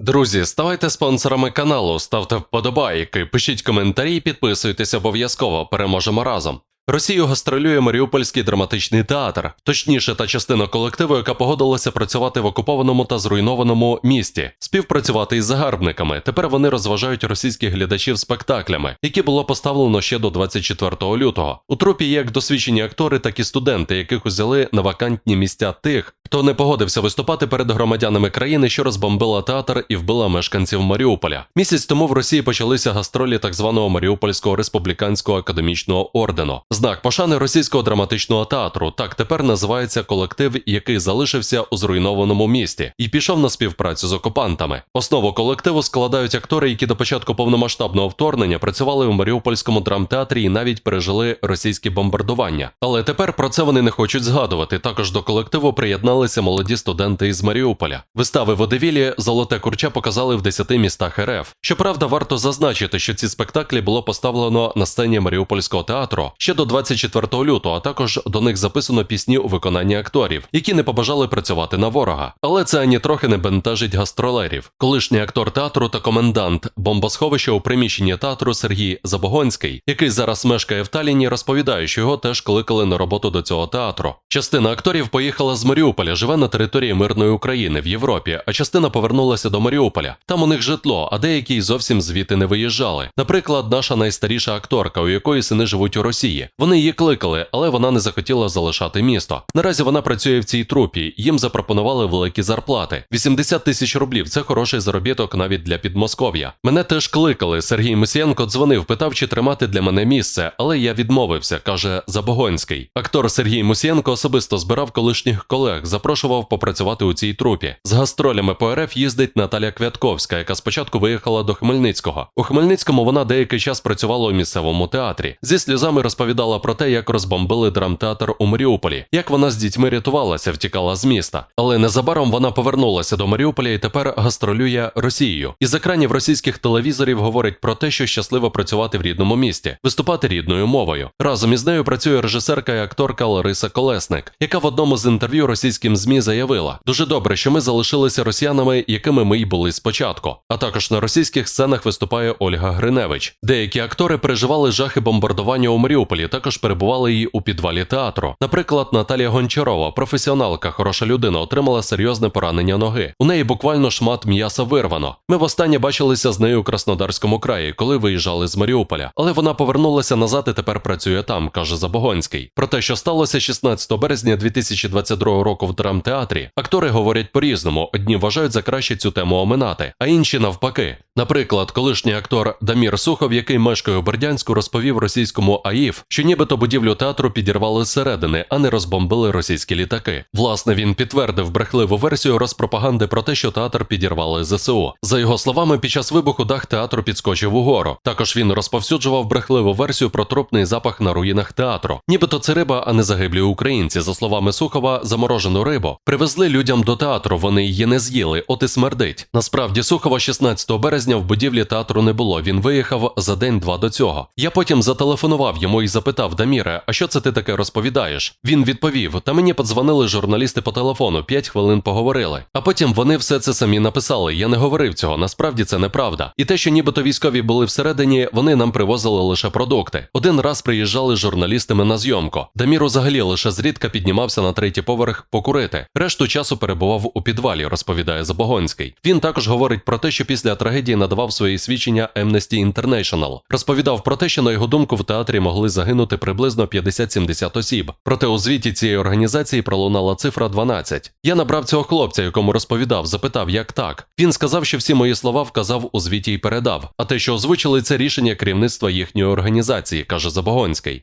Друзі, ставайте спонсорами каналу, ставте вподобайки, пишіть коментарі, і підписуйтесь обов'язково. Переможемо разом. Росію гастролює Маріупольський драматичний театр, точніше, та частина колективу, яка погодилася працювати в окупованому та зруйнованому місті, співпрацювати із загарбниками. Тепер вони розважають російських глядачів спектаклями, які було поставлено ще до 24 лютого. У трупі є як досвідчені актори, так і студенти, яких узяли на вакантні місця тих, хто не погодився виступати перед громадянами країни, що розбомбила театр і вбила мешканців Маріуполя. Місяць тому в Росії почалися гастролі так званого Маріупольського республіканського академічного ордену. Знак пошани російського драматичного театру. Так тепер називається колектив, який залишився у зруйнованому місті і пішов на співпрацю з окупантами. Основу колективу складають актори, які до початку повномасштабного вторгнення працювали у Маріупольському драмтеатрі і навіть пережили російські бомбардування. Але тепер про це вони не хочуть згадувати. Також до колективу приєдналися молоді студенти із Маріуполя. Вистави водевілі Золоте курча показали в 10 містах РФ. Щоправда, варто зазначити, що ці спектаклі було поставлено на сцені Маріупольського театру ще до 24 лютого, а також до них записано пісні у виконанні акторів, які не побажали працювати на ворога. Але це ані трохи не бентежить гастролерів. Колишній актор театру та комендант бомбосховища у приміщенні театру Сергій Забогонський, який зараз мешкає в Таліні, розповідає, що його теж кликали на роботу до цього театру. Частина акторів поїхала з Маріуполя, живе на території мирної України в Європі, а частина повернулася до Маріуполя. Там у них житло, а деякі зовсім звідти не виїжджали. Наприклад, наша найстаріша акторка, у якої сини живуть у Росії. Вони її кликали, але вона не захотіла залишати місто. Наразі вона працює в цій трупі. Їм запропонували великі зарплати. 80 тисяч рублів це хороший заробіток навіть для Підмосков'я. Мене теж кликали. Сергій Мусієнко дзвонив, питав, чи тримати для мене місце, але я відмовився, каже Забогонський. Актор Сергій Мусієнко особисто збирав колишніх колег, запрошував попрацювати у цій трупі. З гастролями по РФ їздить Наталя Квятковська, яка спочатку виїхала до Хмельницького. У Хмельницькому вона деякий час працювала у місцевому театрі. Зі сльозами розповідала про те, як розбомбили драмтеатр у Маріуполі, як вона з дітьми рятувалася, втікала з міста. Але незабаром вона повернулася до Маріуполя і тепер гастролює Росією. Із екранів російських телевізорів говорить про те, що щасливо працювати в рідному місті, виступати рідною мовою. Разом із нею працює режисерка і акторка Лариса Колесник, яка в одному з інтерв'ю російським змі заявила: дуже добре, що ми залишилися росіянами, якими ми й були спочатку. А також на російських сценах виступає Ольга Гриневич. Деякі актори переживали жахи бомбардування у Маріуполі, також перебували і у підвалі театру. Наприклад, Наталія Гончарова, професіоналка, хороша людина, отримала серйозне поранення ноги. У неї буквально шмат м'яса вирвано. Ми востаннє бачилися з нею у Краснодарському краї, коли виїжджали з Маріуполя. Але вона повернулася назад і тепер працює там, каже Забогонський. Про те, що сталося 16 березня 2022 року в драмтеатрі, актори говорять по-різному. Одні вважають за краще цю тему оминати, а інші навпаки. Наприклад, колишній актор Дамір Сухов, який мешкає у Бердянську, розповів російському АІФ, що нібито будівлю театру підірвали зсередини, а не розбомбили російські літаки. Власне, він підтвердив брехливу версію розпропаганди про те, що театр підірвали ЗСУ. За його словами, під час вибуху дах театру підскочив угору. Також він розповсюджував брехливу версію про трупний запах на руїнах театру. Нібито це риба, а не загиблі українці. За словами Сухова, заморожену рибу привезли людям до театру. Вони її не з'їли, от і смердить. Насправді, Сухова 16 березня в будівлі театру не було. Він виїхав за день-два до цього. Я потім зателефонував йому і запитав Даміре, а що це ти таке розповідаєш? Він відповів: Та мені подзвонили журналісти по телефону, 5 хвилин поговорили. А потім вони все це самі написали. Я не говорив цього. Насправді це неправда. І те, що нібито військові були всередині, вони нам привозили лише продукти. Один раз приїжджали журналістами на зйомку. Дамір взагалі лише зрідка піднімався на третій поверх покурити. Решту часу перебував у підвалі, розповідає Забогонський. Він також говорить про те, що після трагедії надавав свої свідчення Amnesty International. Розповідав про те, що на його думку в театрі могли загинути приблизно 50-70 осіб. Проте у звіті цієї організації пролунала цифра 12. Я набрав цього хлопця, якому розповідав, запитав, як так. Він сказав, що всі мої слова вказав у звіті і передав. А те, що озвучили, це рішення керівництва їхньої організації, каже Забогонський.